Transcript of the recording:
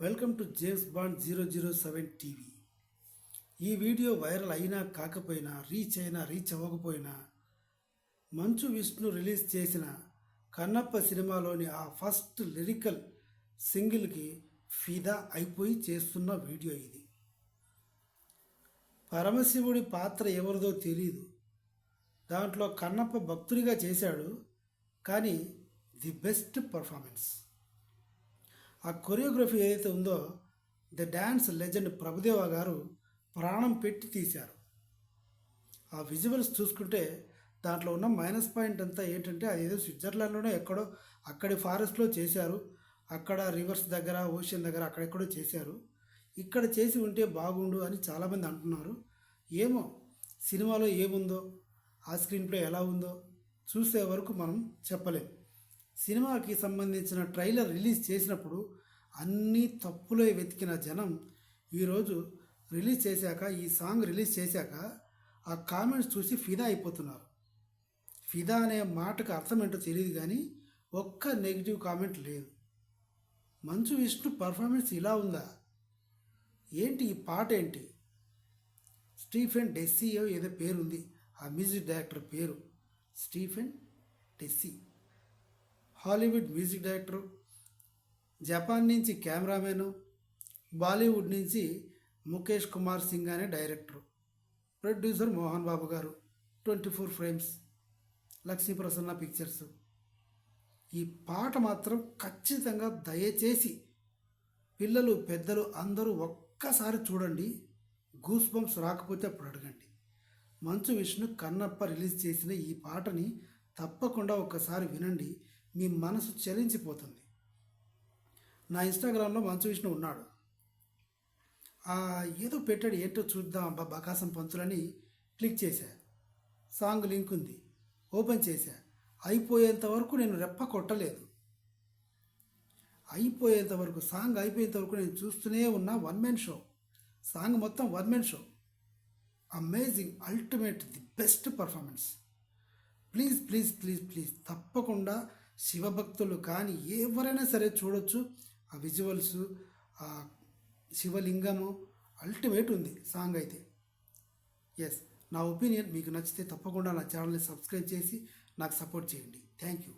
Welcome to James Bond zero zero seven TV. ఈ video viral అయినా కాకపోయినా reach అయినా రీచ్ అవ్వకపోయినా మంచు విష్ణు రిలీజ్ చేసిన కన్నప్ప సినిమాలోని ఆ ఫస్ట్ లిరికల్ సింగిల్కి ఫిదా అయిపోయి చేస్తున్న వీడియో ఇది. పరమశివుడి పాత్ర ఎవరిదో తెలియదు దాంట్లో కన్నప్ప భక్తుడిగా చేశాడు కానీ ది బెస్ట్ పర్ఫార్మెన్స్. ఆ కొరియోగ్రఫీ ఏదైతే ఉందో ద డ్యాన్స్ లెజెండ్ ప్రభుదేవ గారు ప్రాణం పెట్టి తీశారు. ఆ విజువల్స్ చూసుకుంటే దాంట్లో ఉన్న మైనస్ పాయింట్ అంతా ఏంటంటే అదేదో స్విట్జర్లాండ్లోనే ఎక్కడో అక్కడి ఫారెస్ట్లో చేశారు. అక్కడ రివర్స్ దగ్గర ఓషన్ దగ్గర అక్కడెక్కడో చేశారు. ఇక్కడ చేసి ఉంటే బాగుండు అని చాలామంది అంటున్నారు. ఏమో సినిమాలో ఏముందో ఆ స్క్రీన్ ప్లే ఎలా ఉందో చూసే వరకు మనం చెప్పలేం. సినిమాకి సంబంధించిన ట్రైలర్ రిలీజ్ చేసినప్పుడు అన్ని తప్పులే వెతికిన జనం ఈరోజు రిలీజ్ చేశాక ఈ సాంగ్ రిలీజ్ చేశాక ఆ కామెంట్స్ చూసి ఫిదా అయిపోతున్నారు. ఫిదా అనే మాటకు అర్థం ఏంటో తెలియదు కానీ ఒక్క నెగిటివ్ కామెంట్ లేదు. మంచు విష్ణు పర్ఫార్మెన్స్ ఇలా ఉందా? ఏంటి ఈ పాట ఏంటి? స్టీఫెన్ డెస్సీయో ఏదో పేరు ఉంది ఆ మ్యూజిక్ డైరెక్టర్ పేరు Stephen Devassy. Hollywood music director Japan నుంచి కెమెరామెను బాలీవుడ్ నుంచి ముఖేష్ కుమార్ సింగ్ అనే director producer Mohan Babu garu twenty four frames Lakshmi Prasanna pictures. ఈ పాట మాత్రం ఖచ్చితంగా దయచేసి పిల్లలు పెద్దలు అందరూ ఒక్కసారి చూడండి. గూస్ బంప్స్ రాకపోతే అప్పుడు అడగండి. మంచు విష్ణు కన్నప్ప రిలీజ్ చేసిన ఈ పాటని తప్పకుండా ఒక్కసారి వినండి. మీ మనసు చలించిపోతుంది. నా ఇన్స్టాగ్రామ్లో మంచు విష్ణు ఉన్నాడు. ఏదో పెట్టాడు ఏంటో చూద్దాం అబ్బా బకాసం పంతులని క్లిక్ చేశా. సాంగ్ లింక్ ఉంది ఓపెన్ చేశా. అయిపోయేంత వరకు నేను రెప్ప కొట్టలేదు. అయిపోయేంత వరకు సాంగ్ అయిపోయేంత వరకు నేను చూస్తూనే ఉన్నా వన్ మ్యాన్ షో. సాంగ్ మొత్తం one man show. Amazing ultimate the best performance. Please please please please తప్పకుండా శివభక్తులు కానీ ఎవరైనా సరే చూడొచ్చు. ఆ విజువల్స్ ఆ శివలింగము అల్టిమేట్ ఉంది సాంగ్ అయితే. ఎస్ నా ఒపీనియన్ మీకు నచ్చితే తప్పకుండా నా ఛానల్ని సబ్స్క్రైబ్ చేసి నాకు సపోర్ట్ చేయండి. Thank you